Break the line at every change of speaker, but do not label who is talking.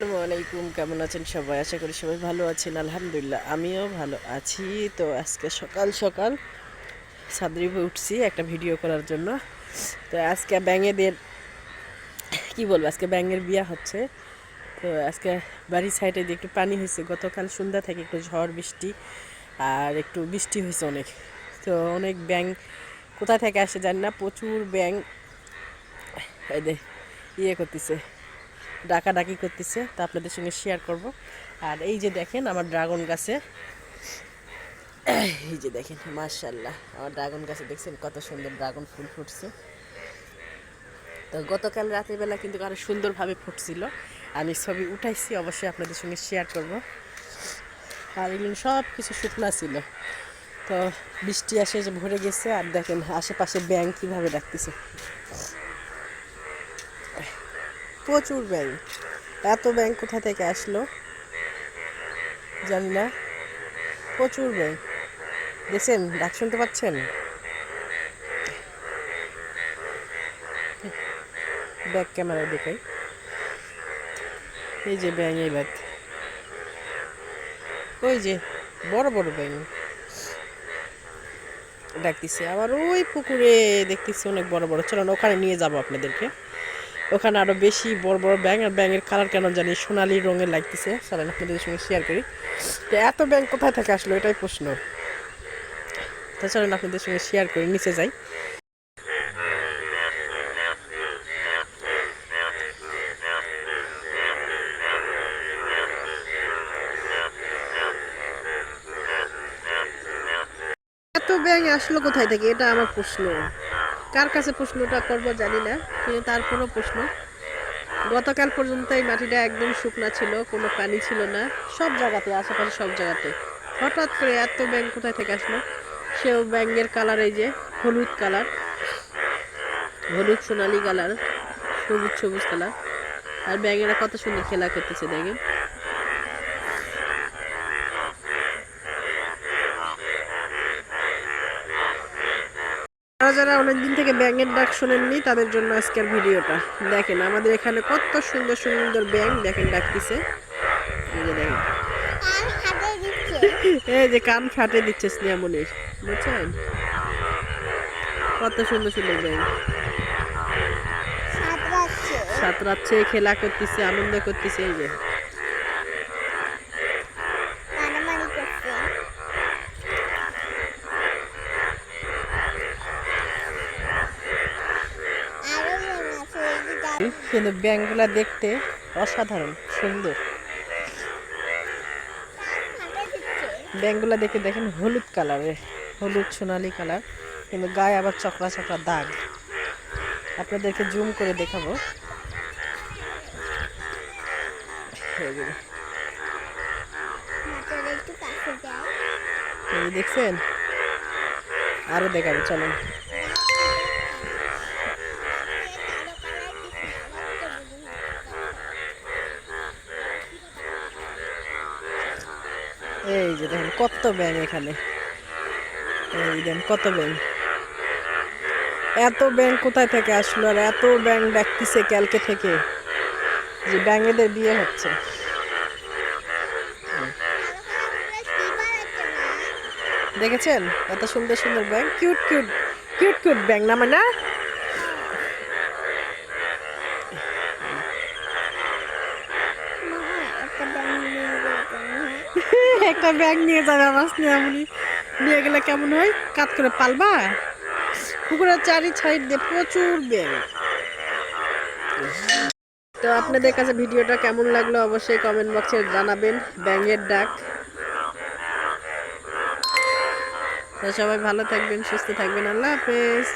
আলাইকুম, কেমন আছেন সবাই? আশা করি সবাই ভালো আছেন, আলহামদুলিল্লাহ। আমিও ভালো আছি। তো আজকে সকাল সকাল সাদরিভে উঠছি একটা ভিডিও করার জন্য। তো আজকে ব্যাঙেদের, কি বলব, আজকে ব্যাঙের বিয়া হচ্ছে। তো আজকে বাড়ির সাইডে দিয়ে একটু পানি হয়েছে। গতকাল সন্ধ্যা থেকে একটু ঝড়, বৃষ্টি আর একটু বৃষ্টি হয়েছে অনেক। তো অনেক ব্যাঙ কোথা থেকে আসে জানি না, প্রচুর ব্যাঙ ইয়ে করতেছে। ডাকাডাকি করতেছে, তা আপনাদের সঙ্গে শেয়ার করব। আর এই যে দেখেন আমার ড্রাগন গাছে, এই যে দেখেন মার্শাল্লাহ আমার ড্রাগন গাছে দেখছেন কত সুন্দর ড্রাগন ফুল ফুটছে। তো গতকাল রাতের বেলা কিন্তু আরও সুন্দরভাবে ফুটছিল। আমি ছবি উঠাইছি, অবশ্যই আপনাদের সঙ্গে শেয়ার করব। আর এগুলো সব কিছু শুকনা ছিল। তো বৃষ্টি আসে যে ভরে গেছে, আর দেখেন আশেপাশে ব্যাং কীভাবে ডাকতেছে। প্রচুর ব্যাঙ এত ব্যাঙ কোথা থেকে আসলো? জানি না। প্রচুর ব্যাঙ দেখছেন? ডাক শুনতে পাচ্ছেন? ব্যাক ক্যামেরায় দেখাই এই যে ব্যাঙ এই ব্যাগ ওই যে, বড় বড় ব্যাঙ ডাকতেছে আবার ওই পুকুরে। দেখতেছি অনেক বড় বড়। চলুন ওখানে নিয়ে যাব আপনাদেরকে। ওখানে আরও বেশি বড় বড় ব্যাঙ আর ব্যাঙের কালার কেন জানি সোনালি রঙের লাগতেছে। চলেন, আপনাদের সঙ্গে শেয়ার করি। তো এত ব্যাং কোথায় থেকে আসলো এটাই প্রশ্ন। তো চলেন, আপনাদের সঙ্গে শেয়ার করি, নিচে যাই। এত ব্যাং আসলো কোথায় থেকে? এটা আমার প্রশ্ন। কার কাছে প্রশ্নটা করব জানি না, কিন্তু তারপরও প্রশ্ন। গতকাল পর্যন্ত এই মাটিটা একদম শুকনা ছিল, কোনো পানি ছিল না, সব জায়গাতে, আশেপাশে সব জায়গাতে। হঠাৎ করে এত ব্যাং কোথায় থেকে আসলো? সেও ব্যাঙের কালার এই যে, হলুদ কালার। হলুদ সোনালি কালার, সবুজ সবুজ কালার। আর ব্যাঙেরা কত সুন্দর খেলা করতেছে দেখেন। যারা যারা অনেকদিন থেকে ব্যাঙের ডাক শোনেননি তাদের জন্য আজকের ভিডিওটা। দেখেন আমাদের এখানে কত সুন্দর সুন্দর ব্যাঙ দেখেন ডাকতেছে। এই যে দেখেন। এই যে কান ফাটে দিচ্ছে স্নেহামনির বুঝছেন? কত সুন্দর সুন্দর ব্যাঙ। সাঁতরাচ্ছে খেলা করতেছে আনন্দ করতেছে এই যে। কিন্তু ব্যাঙগুলা দেখতে অসাধারণ, সুন্দর। ব্যাঙগুলা দেখে দেখেন হলুদ কালারের হলুদ সোনালি কালার, কিন্তু গায়ে আবার চকরা চকরা দাগ। আপনাদেরকে জুম করে দেখাবো। দেখছেন? আরও দেখাবো, চলেন। এই যে দেখেন, কত ব্যাং এখানে। এই দেখেন কত ব্যাং এত ব্যাং কোথায় থেকে আসলো আর এত ব্যাং ডাকতেছে কালকে থেকে? যে ব্যাঙেদের বিয়ে হচ্ছে। দেখেছেন? এত সুন্দর সুন্দর ব্যাং কিউট কিউট কিউট কিউট ব্যাং না মানে একটা ব্যাগ নিয়ে যাবে আমার স্নেহামণি। নিয়ে গেলে কেমন হয়? কাত করে পালবা? পুকুরের চারি সাইড দিয়ে প্রচুর ব্যাগ তো আপনাদের কাছে ভিডিওটা কেমন লাগল অবশ্যই কমেন্ট বক্সে জানাবেন। ব্যাঙের ডাক। সবাই ভালো থাকবেন, সুস্থ থাকবেন। আল্লাহ হাফেজ।